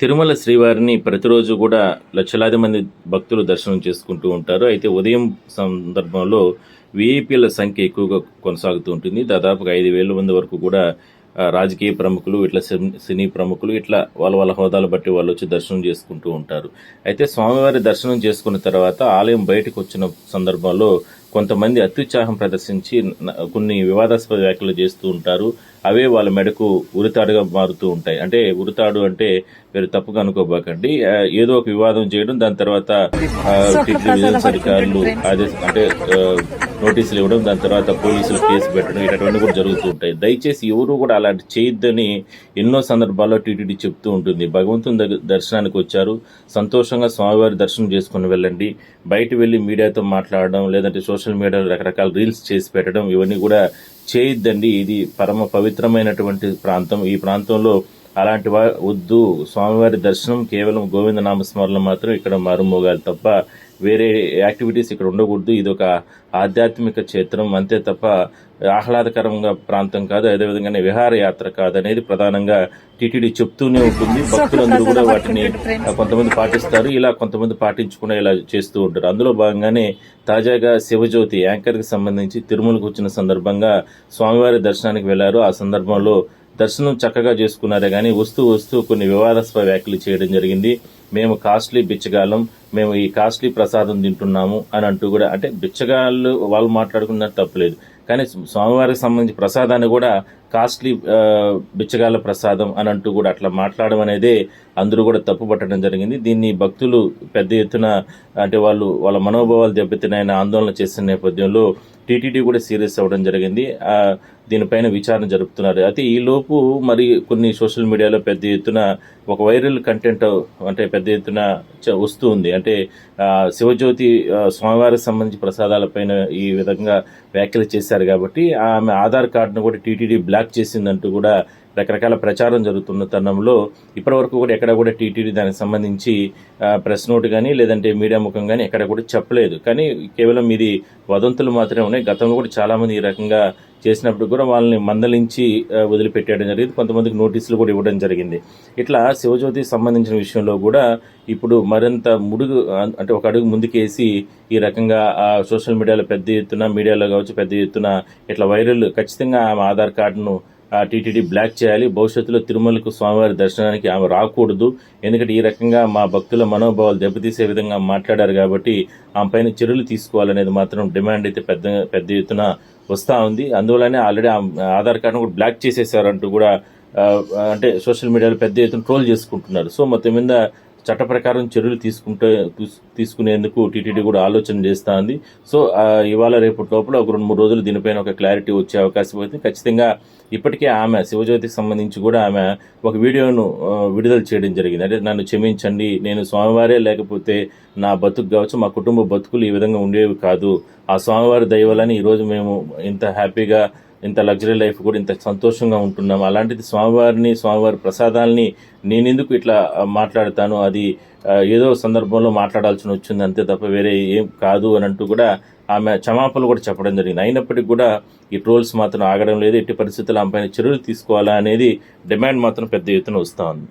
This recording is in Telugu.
తిరుమల శ్రీవారిని ప్రతిరోజు కూడా లక్షలాది మంది భక్తులు దర్శనం చేసుకుంటూ ఉంటారు. అయితే ఉదయం సందర్భంలో విఐపీల సంఖ్య ఎక్కువగా కొనసాగుతూ ఉంటుంది. దాదాపుగా ఐదు వేల మంది వరకు కూడా రాజకీయ ప్రముఖులు ఇట్లా సినీ ప్రముఖులు ఇట్లా వాళ్ళ వాళ్ళ హోదాలు బట్టి వాళ్ళు వచ్చి దర్శనం చేసుకుంటూ ఉంటారు. అయితే స్వామివారి దర్శనం చేసుకున్న తర్వాత ఆలయం బయటకు వచ్చిన సందర్భంలో కొంతమంది అత్యుత్సాహం ప్రదర్శించి కొన్ని వివాదాస్పద వ్యాఖ్యలు చేస్తూ ఉంటారు. అవే వాళ్ళ మెడకు ఉరితాడుగా మారుతూ ఉంటాయి. అంటే ఉరితాడు అంటే మీరు తప్పుగా అనుకోబాకండి. ఏదో ఒక వివాదం చేయడం దాని తర్వాత అధికారులు ఆదేశ అంటే నోటీసులు ఇవ్వడం దాని తర్వాత పోలీసులు కేసు పెట్టడం ఇటువంటి కూడా జరుగుతూ ఉంటాయి. దయచేసి ఎవరు కూడా అలాంటి చేయొద్దని ఎన్నో సందర్భాల్లో టీటీడీ చెప్తూ ఉంటుంది. భగవంతుని దర్శనానికి వచ్చారు. సంతోషంగా స్వామివారి దర్శనం చేసుకుని వెళ్ళండి. బయట వెళ్ళి మీడియాతో మాట్లాడడం లేదంటే సోషల్ మీడియాలో రకరకాల రీల్స్ చేసి పెట్టడం ఇవన్నీ కూడా చేయొద్దండి. ఇది పరమ పవిత్రమైనటువంటి ప్రాంతం. ఈ ప్రాంతంలో అలాంటి వద్దు. స్వామివారి దర్శనం కేవలం గోవింద నామస్మరణ మాత్రం ఇక్కడ మారుమోగాలి తప్ప వేరే యాక్టివిటీస్ ఇక్కడ ఉండకూడదు. ఇది ఒక ఆధ్యాత్మిక క్షేత్రం అంతే తప్ప ఆహ్లాదకరంగా ప్రాంతం కాదు అదేవిధంగానే విహారయాత్ర కాదు అనేది ప్రధానంగా టీటీడీ చెప్తూనే ఉంటుంది. భక్తులందరూ కూడా వాటిని కొంతమంది పాటిస్తారు. ఇలా కొంతమంది పాటించకుండా ఇలా చేస్తూ ఉంటారు. అందులో భాగంగానే తాజాగా శివజ్యోతి యాంకర్కి సంబంధించి తిరుమలకు వచ్చిన సందర్భంగా స్వామివారి దర్శనానికి వెళ్ళారు. ఆ సందర్భంలో దర్శనం చక్కగా చేసుకున్నారే కానీ వస్తూ వస్తూ కొన్ని వివాదాస్పద వ్యాఖ్యలు చేయడం జరిగింది. మేము కాస్ట్లీ బిచ్చగాళ్ళం మేము ఈ కాస్ట్లీ ప్రసాదం తింటున్నాము అని అంటూ కూడా అంటే బిచ్చగాళ్ళు వాళ్ళు మాట్లాడుకున్నట్టు తప్పలేదు. కానీ స్వామివారికి సంబంధించి ప్రసాదాన్ని కూడా కాస్ట్లీ బిచ్చగాళ్ళ ప్రసాదం అని అంటూ కూడా అట్లా మాట్లాడడం అనేదే అందరూ కూడా తప్పు పట్టడం జరిగింది. దీన్ని భక్తులు పెద్ద ఎత్తున అంటే వాళ్ళు వాళ్ళ మనోభావాలు దెబ్బతినాయని ఆందోళన చేసిన నేపథ్యంలో టీటీడీ కూడా సీరియస్ అవ్వడం జరిగింది. దీనిపైన విచారణ జరుపుతున్నారు. అయితే ఈ లోపు మరి కొన్ని సోషల్ మీడియాలో పెద్ద ఎత్తున ఒక వైరల్ కంటెంట్ అంటే పెద్ద ఎత్తున చ- వస్తూ ఉంది. అంటే శివజ్యోతి ఆ, స్వామివారికి సంబంధించి ప్రసాదాలపైన ఈ విధంగా వ్యాఖ్యలు చేశారు కాబట్టి ఆమె ఆధార్ కార్డును కూడా టీటీడీ బ్లాక్ చేసిందంటూ కూడా రకరకాల ప్రచారం జరుగుతున్న తరుణంలో ఇప్పటివరకు కూడా ఎక్కడ కూడా టీటీడీ దానికి సంబంధించి ప్రెస్ నోట్ కానీ లేదంటే మీడియా ముఖం కానీ ఎక్కడ కూడా చెప్పలేదు. కానీ కేవలం ఇది వదంతులు మాత్రమే ఉన్నాయి. గతంలో కూడా చాలామంది ఈ రకంగా చేసినప్పుడు కూడా వాళ్ళని మందలించి వదిలిపెట్టేయడం జరిగింది. కొంతమందికి నోటీసులు కూడా ఇవ్వడం జరిగింది. ఇట్లా శివజ్యోతికి సంబంధించిన విషయంలో కూడా ఇప్పుడు మరింత ముడుగు అంటే ఒక అడుగు ముందుకేసి ఈ రకంగా ఆ సోషల్ మీడియాలో పెద్ద ఎత్తున మీడియాలో కావచ్చు పెద్ద ఎత్తున ఇట్లా వైరల్ ఖచ్చితంగా ఆమె ఆధార్ కార్డును టీటీడీ బ్లాక్ చేయాలి. భవిష్యత్తులో తిరుమలకు స్వామివారి దర్శనానికి ఆమె రాకూడదు. ఎందుకంటే ఈ రకంగా మా భక్తుల మనోభావాలు దెబ్బతీసే విధంగా మాట్లాడారు కాబట్టి ఆమె పైన చర్యలు తీసుకోవాలనేది మాత్రం డిమాండ్ అయితే పెద్ద పెద్ద ఎత్తున వస్తూ ఉంది. అందువల్లనే ఆల్రెడీ ఆధార్ కార్డును కూడా బ్లాక్ చేసేసారంటూ కూడా అంటే సోషల్ మీడియాలో పెద్ద ఎత్తున ట్రోల్ చేసుకుంటున్నారు. సో మొత్తం మీద చట్ట ప్రకారం చర్యలు తీసుకుంటే తీసుకునేందుకు టీటీడీ కూడా ఆలోచన చేస్తూ ఉంది సో ఇవాళ రేపటి లోపల ఒక రెండు మూడు రోజులు దీనిపైన ఒక క్లారిటీ వచ్చే అవకాశం అయితే ఖచ్చితంగా ఇప్పటికే ఆమె శివజ్యోతికి సంబంధించి కూడా ఆమె ఒక వీడియోను విడుదల చేయడం జరిగింది. అంటే నన్ను క్షమించండి నేను స్వామివారే లేకపోతే నా బతుకు కావచ్చు మా కుటుంబ బతుకులు ఈ విధంగా ఉండేవి కాదు. ఆ స్వామివారి దయ ఈరోజు మేము ఇంత హ్యాపీగా ఇంత లగ్జరీ లైఫ్ కూడా ఇంత సంతోషంగా ఉంటున్నాం. అలాంటిది స్వామివారిని స్వామివారి ప్రసాదాల్ని నేనెందుకు ఇట్లా మాట్లాడతాను? అది ఏదో సందర్భంలో మాట్లాడాల్సి వచ్చింది అంతే తప్ప వేరే ఏం కాదు అని అంటూ కూడా ఆమె క్షమాపణలు కూడా చెప్పడం జరిగింది. అయినప్పటికీ కూడా ఈ ట్రోల్స్ మాత్రం ఆగడం లేదు. ఎట్టి పరిస్థితుల్లో ఆమె పైన చర్యలు తీసుకోవాలా అనేది డిమాండ్ మాత్రం పెద్ద ఎత్తున వస్తూ ఉంది.